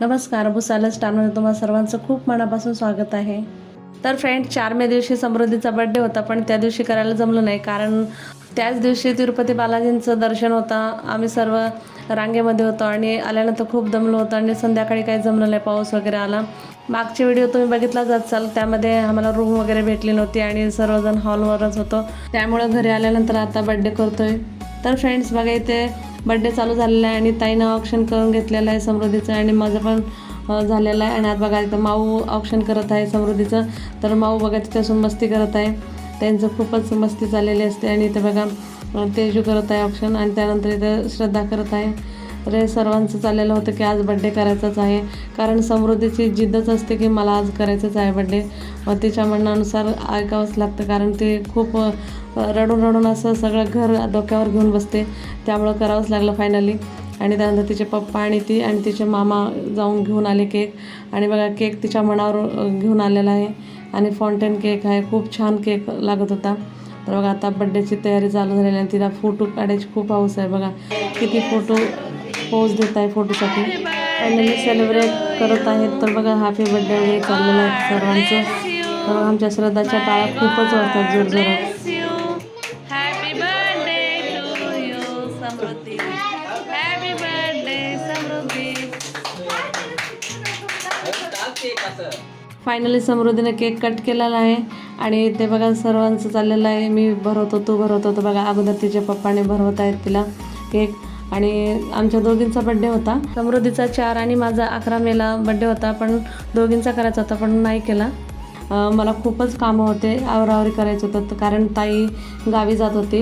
नमस्कार भुसाला स्टारमध्ये तुम्हाला सर्वांचं खूप मनापासून स्वागत आहे. तर फ्रेंड चार मे दिवशी समृद्धीचा बड्डे होता पण त्या दिवशी करायला जमलं नाही कारण त्याच दिवशी तिरुपती बालाजींचं दर्शन होतं. आम्ही सर्व रांगेमध्ये होतो आणि आल्यानंतर खूप दमलो होतो आणि संध्याकाळी काही जमलं नाही पाऊस वगैरे आला. मागचे व्हिडिओ तुम्ही बघितलाच असाल त्यामध्ये आम्हाला रूम वगैरे भेटली नव्हती आणि सर्वजण हॉलवरच होतो. त्यामुळं घरी आल्यानंतर आता बड्डे करतोय. तर फ्रेंड्स बघा इथे बड्डे चालू झालेला आहे आणि ताईनं ऑप्शन करून घेतलेलं आहे समृद्धीचं आणि माझं पण झालेलं आहे. आणि आज बघा इथं माऊ ऑप्शन करत आहे समृद्धीचं. तर माऊ बघा तिथेसून मस्ती करत आहे. त्यांचं खूपच मस्ती चाललेली असते आणि इथं बघा तेजू करत आहे ऑप्शन आणि त्यानंतर इथं श्रद्धा करत आहे. तर हे सर्वांचं चाललेलं होतं की आज बड्डे करायचाच आहे. कारण समृद्धीची जिद्दच असते की मला आज करायचंच आहे बड्डे मग तिच्या म्हणण्यानुसार ऐकावंच लागतं कारण ते खूप रडून रडून असं सगळं घर डोक्यावर घेऊन बसते. त्यामुळं करावंच लागलं फायनली आणि त्यानंतर तिचे पप्पा आणि ती आणि तिचे मामा जाऊन घेऊन आले केक आणि बघा केक तिच्या मनावर घेऊन आलेला आहे. आणि फाउंटेन केक आहे खूप छान केक लागत होता. तर बघा आता बड्डेची तयारी चालू झालेली आहे तिला फोटो काढायची खूप हौस आहे. बघा किती फोटो पोज देत आहे फोटोसाठी. फायनली सेलिब्रेट करत आहेत तर बघा हॅपी बड्डे वगैरे चाललेलं आहे सर्वांचं. तर आमच्या श्रद्धाच्या टाळ्या खूपच वाटतात जोरजोरात. समृद्धी फायनली समृद्धीने केक कट केलेला आहे. आणि ते बघा सर्वांचं चाललेलं आहे. मी भरवतो तू भरवतो. तर बघा अगोदर तिचे पप्पाने भरवत आहेत तिला केक आणि आमच्या दोघींचा बड्डे होता. समृद्धीचा चार आणि माझा अकरा मेला बड्डे होता पण दोघींचा करायचा होता पण नाही केला. मला खूपच कामं होते आवरावरी करायचं होतं तर कारण ताई गावी जात होती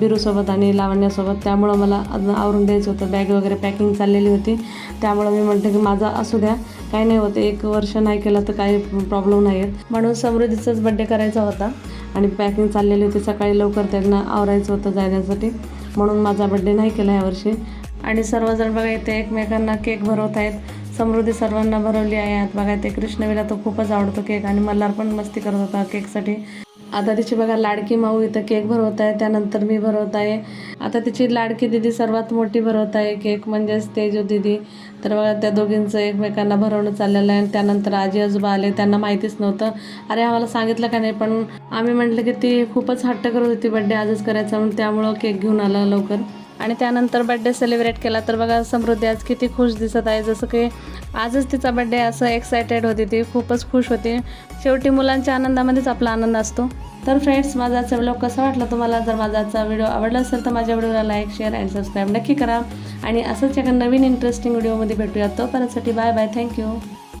बिरूसोबत आणि लावण्यासोबत. त्यामुळं मला आवरून द्यायचं होतं बॅग वगैरे पॅकिंग चाललेली होती. त्यामुळं मी म्हटलं की माझा असू द्या काही नाही होतं एक वर्ष नाही केलं तर काही प्रॉब्लेम नाही आहेत म्हणून समृद्धीचाच बड्डे करायचा होता आणि पॅकिंग चाललेली होती सकाळी लवकर त्यांना आवरायचं होतं जाण्यासाठी. म्हणून माझा बड्डे नाही केला यावर्षी आणि सर्वजण बघा इथे एकमेकांना केक भरवत आहेत. समृद्धी सर्वांना भरवली आहे. आत बघा ते कृष्णवीला तो खूपच आवडतो केक आणि मल्हार पण मस्ती करत होता केकसाठी आता तिची बघा लाडकी माऊ इथं केक भरवत आहे त्यानंतर मी भरवत आहे. आता तिची लाडकी दिदी सर्वात मोठी भरवत आहे केक म्हणजेच तेजू दिदी. तर बघा त्या दोघींचं एकमेकांना भरवणं चाललेलं आहे आणि त्यानंतर आजी आजोबा आले त्यांना माहितीच नव्हतं. अरे आम्हाला सांगितलं का नाही पण आम्ही म्हटलं की ती खूपच हट्ट करत होती बड्डे आजच करायचा म्हणून त्यामुळं केक घेऊन आला लवकर. आणि त्यानंतर बड्डे सेलिब्रेट केला तर बघा समृद्धी आज किती खुश दिसत आहे. जसं की आजच तिचा बड्डे असं एक्सायटेड होती ती खूपच खुश होती. शेवटी मुलांच्या आनंदामध्येच आपला आनंद असतो. तर फ्रेंड्स माझा आजचा व्हिडिओ कसा वाटला तुम्हाला? जर माझा आजचा व्हिडिओ आवडला असेल तर माझ्या व्हिडिओला लाईक शेअर अँड सबस्क्राईब नक्की करा. आणि असंच एका नवीन इंटरेस्टिंग व्हिडिओमध्ये भेटूया तोपर्यंतसाठी बाय बाय थँक्यू